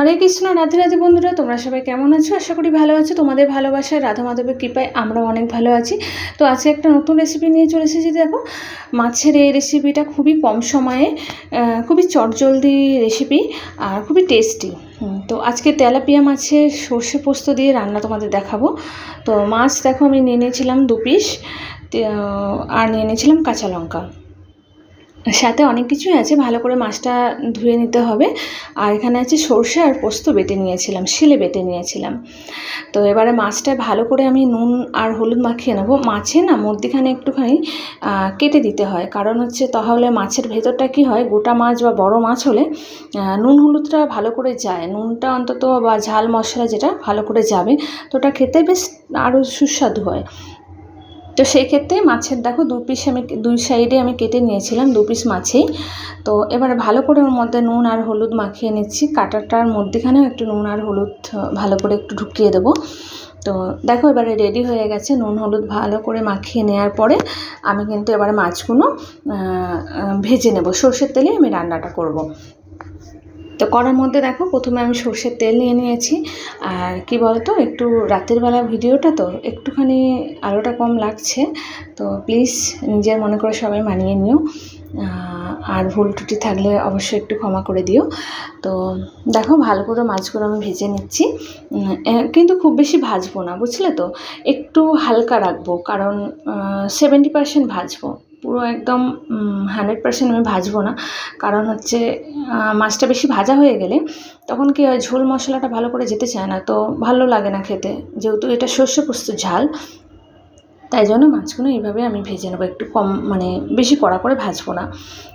হরে কৃষ্ণ, রাধে রাধে বন্ধুরা, তোমরা সবাই কেমন আছো? আশা করি ভালো আছো। তোমাদের ভালোবাসায়, রাধা মাধবের কৃপায় আমরা অনেক ভালো আছি। তো আজকে একটা নতুন রেসিপি নিয়ে চলে এসেছি, দেখো। মাছের এই রেসিপিটা খুবই কম সময়ে খুবই চটজলদি রেসিপি আর খুবই টেস্টি তো আজকে তেলাপিয়া মাছের সর্ষে পোস্ত দিয়ে রান্না তোমাদের দেখাবো। তো মাছ দেখো আমি নিয়ে নিয়েছিলাম দু পিস আর নিয়ে নিয়েছিলাম কাঁচা লঙ্কা। সাথে অনেক কিছুই আছে, ভালো করে মাছটা ধুয়ে নিতে হবে। আর এখানে আছে সর্ষে আর পোস্ত বেটে নিয়েছিলাম, শিলে বেটে নিয়েছিলাম। তো এবারে মাছটা ভালো করে আমি নুন আর হলুদ মাখিয়ে নেব। মাছে না মধ্যিখানে একটুখানি কেটে দিতে হয়। কারণ হচ্ছে তাহলে মাছের ভেতরটা কি হয়, গোটা মাছ বা বড় মাছ হলে নুন হলুদটা ভালো করে যায়। নুনটা অন্তত বা ঝাল মশলা যেটা, ভালো করে যাবে। তো ওটা খেতে বেশ আরও সুস্বাদু হয়। তো সেই ক্ষেত্রে মাছের, দেখো দু পিস আমি দুই সাইডে আমি কেটে নিয়েছিলাম, দু পিস মাছেই। তো এবারে ভালো করে ওর মধ্যে নুন আর হলুদ মাখিয়ে নিচ্ছি। কাটারটার মধ্যেখানেও একটু নুন আর হলুদ ভালো করে একটু ঢুকিয়ে দেবো। তো দেখো এবারে রেডি হয়ে গেছে, নুন হলুদ ভালো করে মাখিয়ে নেওয়ার পরে আমি কিন্তু এবারে মাছগুলো ভেজে নেব। সর্ষের তেলে আমি রান্নাটা করব। তো করার মধ্যে দেখো প্রথমে আমি সর্ষের তেল নিয়ে নিয়েছি। আর কি বলতো, একটু রাতের বেলা ভিডিওটা তো একটুখানি আলোটা কম লাগছে। তো প্লিজ নিজের মনে করে সবাই মানিয়ে নিও। আর ভুল টুটি থাকলে অবশ্যই একটু ক্ষমা করে দিও। তো দেখো ভালো করে মাছগুলো আমি ভেজে নিচ্ছি। কিন্তু খুব বেশি ভাজবো না, বুঝলে তো? একটু হালকা রাখব, কারণ সেভেন্টি পার্সেন্ট ভাজবো। পুরো একদম হান্ড্রেড পার্সেন্ট আমি ভাজবো না। কারণ হচ্ছে মাছটা বেশি ভাজা হয়ে গেলে তখন কি হয়, ঝোল মশলাটা ভালো করে যেতে চায় না। তো ভালো লাগে না খেতে। যেহেতু এটা সর্ষে পোস্তর ঝাল, তাই জন্য মাছগুলো এইভাবে আমি ভেজে নেব। একটু কম মানে বেশি কড়া করে ভাজবো না।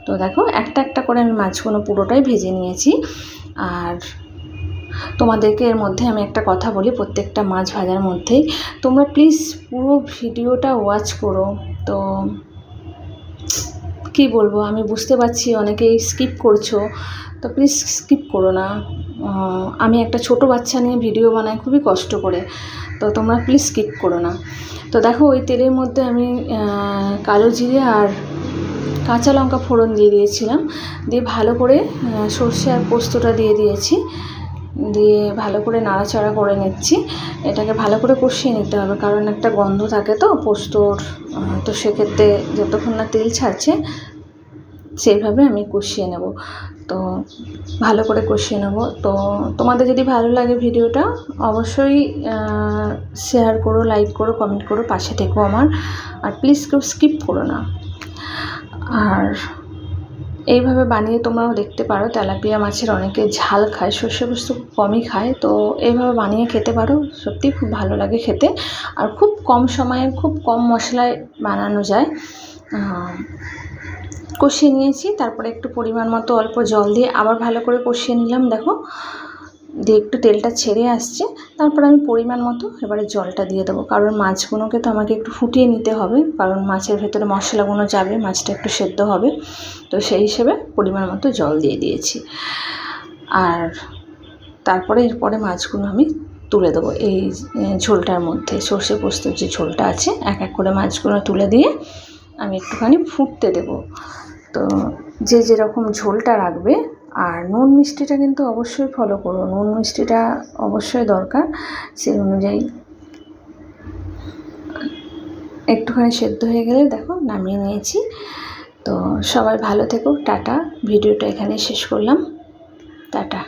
তো দেখো, একটা একটা করে আমি মাছগুলো পুরোটাই ভেজে নিয়েছি। আর তোমাদেরকে এর মধ্যে আমি একটা কথা বলি, প্রত্যেকটা মাছ ভাজার মধ্যেই। তোমরা প্লিজ পুরো ভিডিওটা ওয়াচ করো। তো কি বলব? আমি বুঝতে পারছি, অনেকেই স্কিপ করছ। তো প্লিজ স্কিপ করো না। আমি একটা ছোট বাচ্চা নিয়ে ভিডিও বানাই, খুবই কষ্ট করে। তো তোমরা প্লিজ স্কিপ করো না। তো দেখো, ওই তেলের মধ্যে আমি কালো জিরে আর কাঁচা লঙ্কা ফোড়ন দিয়ে দিয়েছিলাম। দিয়ে ভালো করে সর্ষে আর পোস্তটা দিয়ে দিয়েছি। দিয়ে ভালো করে নাড়াচাড়া করে নিচ্ছি। এটাকে ভালো করে কষিয়ে নিতে হবে, কারণ একটা গন্ধ থাকে তো পোস্তর তো সেক্ষেত্রে যতক্ষণ না তেল ছাড়ছে, সেইভাবে আমি কষিয়ে নেব। তো ভালো করে কষিয়ে নেব। তো তোমাদের যদি ভালো লাগে ভিডিওটা, অবশ্যই শেয়ার করো লাইক করো কমেন্ট করো, পাশে থেকো আমার। আর প্লিজ কেউ স্কিপ করো না। আর এইভাবে বানিয়ে তোমরাও দেখতে পারো, তেলাপিয়া মাছের অনেকে ঝাল খায় শস্য বস্তু খুব কমই খায়, তো এইভাবে বানিয়ে খেতে পারো সত্যি খুব ভালো লাগে খেতে। আর খুব কম সময়ে খুব কম মশলায় বানানো যায়। কষিয়ে নিয়েছি, তারপরে একটু পরিমাণ মতো অল্প জল দিয়ে আবার ভালো করে কষিয়ে নিলাম, দেখো। দিয়ে একটু তেলটা ছেড়ে আসছে, তারপর আমি পরিমাণ মতো এবারে জলটা দিয়ে দেবো। কারণ মাছগুলোকে তো আমাকে একটু ফুটিয়ে নিতে হবে, কারণ মাছের ভেতরে মশলাগুলো যাবে, মাছটা একটু সেদ্ধ হবে। তো সেই হিসেবে পরিমাণ মতো জল দিয়ে দিয়েছি। আর তারপরে এরপরে মাছগুলো আমি তুলে দেবো এই ঝোলটার মধ্যে। সর্ষে পোস্তর যে ঝোলটা আছে, এক এক করে মাছগুলো তুলে দিয়ে আমি একটুখানি ফুটতে দেবো। তো যে যেরকম ঝোলটা রাখবে আর নুন মিষ্টিটা কিন্তু অবশ্যই ফলো করো। নুন মিষ্টিটা অবশ্যই দরকার। সেই অনুযায়ী একটুখানি সেদ্ধ হয়ে গেলে দেখো নামিয়ে নিয়েছি। তো সবাই ভালো থেকো। টাটা। ভিডিওটা এখানে শেষ করলাম। টাটা।